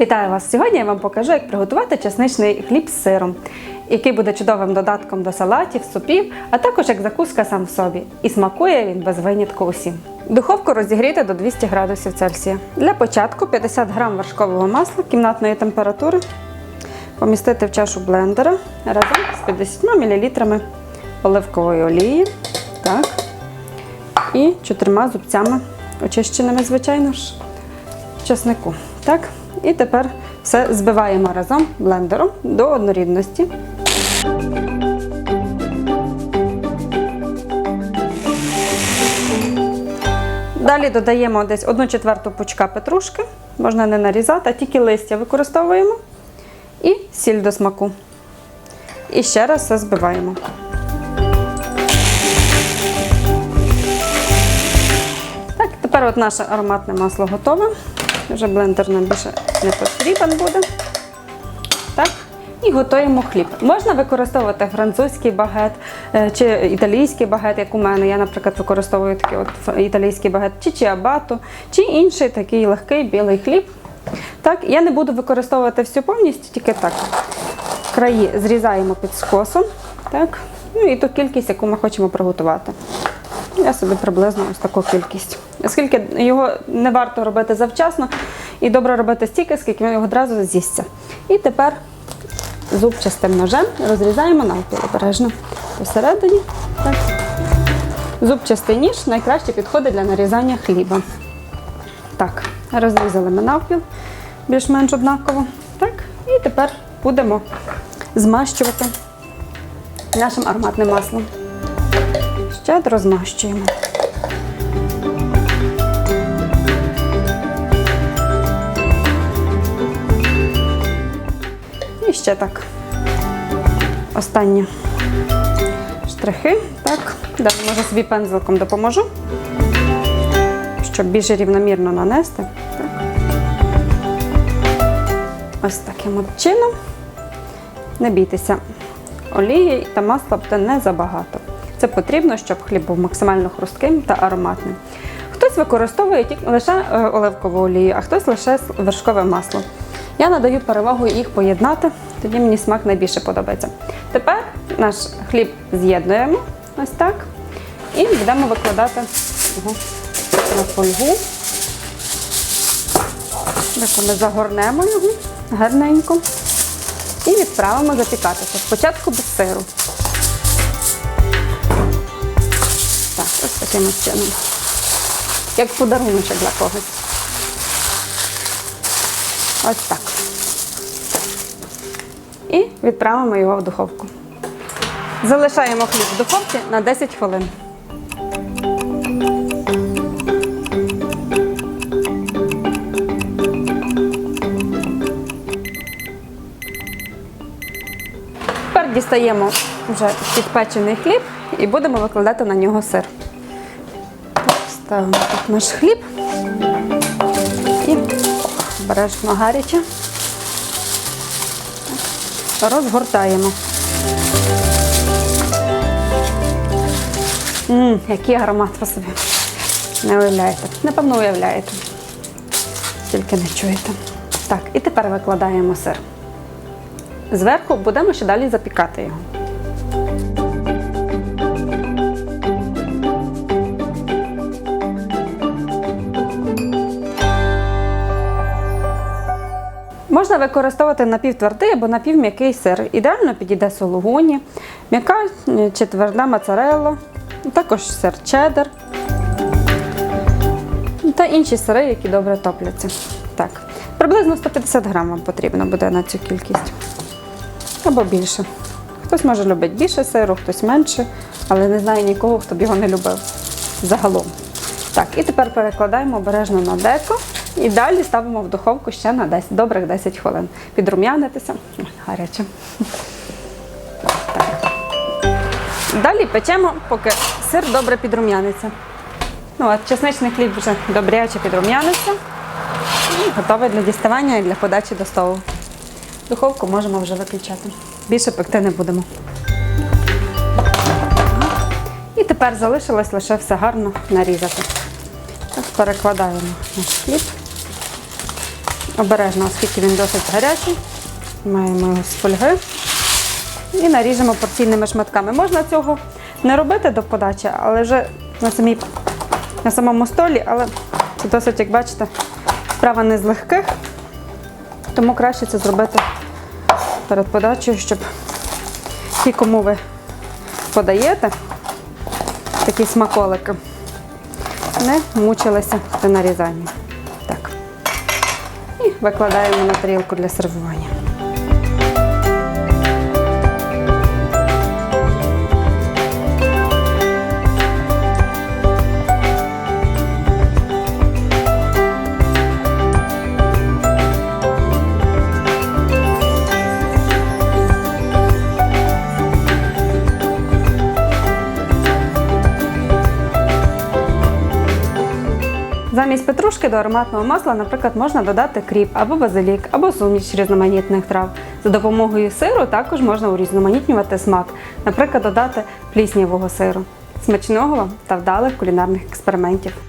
Вітаю вас! Сьогодні я вам покажу, як приготувати чесничний хліб з сиром, який буде чудовим додатком до салатів, супів, а також як закуска сам в собі. І смакує він без винятку усім. Духовку розігріти до 200 градусів Цельсія. Для початку 50 грам вершкового масла кімнатної температури помістити в чашу блендера разом з 50 мл оливкової олії. Так. І чотирма зубцями, очищеними, звичайно ж, чеснику. Так. І тепер все збиваємо разом блендером до однорідності. Далі додаємо десь 1 четверту пучка петрушки, можна не нарізати, а тільки листя використовуємо. І сіль до смаку. І ще раз все збиваємо. Так, тепер от наше ароматне масло готове. Вже блендер нам більше не потрібен буде. Так. І готуємо хліб. Можна використовувати французький багет е, чи італійський багет, як у мене. Я, наприклад, використовую такий от італійський багет, чи чиабату, чи інший такий легкий білий хліб. Так, я не буду використовувати всю повністю, тільки так. Краї зрізаємо під скосом. Так. Ну і ту кількість, яку ми хочемо приготувати. Я собі приблизно ось таку кількість. Оскільки його не варто робити завчасно і добре робити стільки, скільки він його одразу з'їсться. І тепер зубчастим ножем розрізаємо навпіл обережно посередині. Так. Зубчастий ніж найкраще підходить для нарізання хліба. Так, розрізали ми навпіл більш-менш однаково. Так, і тепер будемо змащувати нашим ароматним маслом. Щедро змащуємо. І ще так. Останні штрихи. Так. Далі, може, собі пензликом допоможу, щоб більш рівномірно нанести. Так. Ось таким от чином. Не бійтеся, олії та масла буде не забагато. Це потрібно, щоб хліб був максимально хрустким та ароматним. Хтось використовує лише е, оливкову олію, а хтось лише вершкове масло. Я надаю перевагу їх поєднати, тоді мені смак найбільше подобається. Тепер наш хліб з'єднуємо ось так і будемо викладати його на фольгу. Ми загорнемо його гарненько і відправимо запікатися. Спочатку без сиру. Таким чином. Як подарунок для когось. Ось так. І відправимо його в духовку. Залишаємо хліб в духовці на 10 хвилин. Тепер дістаємо вже підпечений хліб і будемо викладати на нього сир. Ставимо тут наш хліб і обережно гаряче. Розгортаємо. Мм, який аромат по собі. Не уявляєте. Напевно, уявляєте. Тільки не чуєте. Так, і тепер викладаємо сир. Зверху будемо ще далі запікати його. Можна використовувати напівтвердий або напівм'який сир. Ідеально підійде сулугуні, м'яка е, чи тверда моцарелла, також сир чеддер та інші сири, які добре топляться. Так, приблизно 150 грам вам потрібно буде на цю кількість. Або більше. Хтось може любить більше сиру, хтось менше, але не знаю нікого, хто б його не любив загалом. Так, і тепер перекладаємо обережно на деко і далі ставимо в духовку ще на 10, добрих 10 хвилин. Підрум'янитися. Гаряче. Так. Далі печемо, поки сир добре підрум'яниться. Ну, от чесничний хліб вже добряче підрум'яниться. Готовий для діставання і для подачі до столу. Духовку можемо вже виключати. Більше пекти не будемо. І тепер залишилось лише все гарно нарізати. Так, перекладаємо наш хліб Обережно, оскільки він досить гарячий. Маємо його з фольги. І наріжемо порційними шматками. Можна цього не робити до подачі, але вже на, самій, на самому столі, але це досить, як бачите, справа не з легких. Тому краще це зробити перед подачею, щоб ті, кому ви подаєте такі смаколики, не мучилися при нарізанні. Викладаємо на тарілку для сервування. Замість петрушки до ароматного масла, наприклад, можна додати кріп або базилік, або суміш різноманітних трав. За допомогою сиру також можна урізноманітнювати смак, наприклад, додати пліснявого сиру. Смачного вам та вдалих кулінарних експериментів.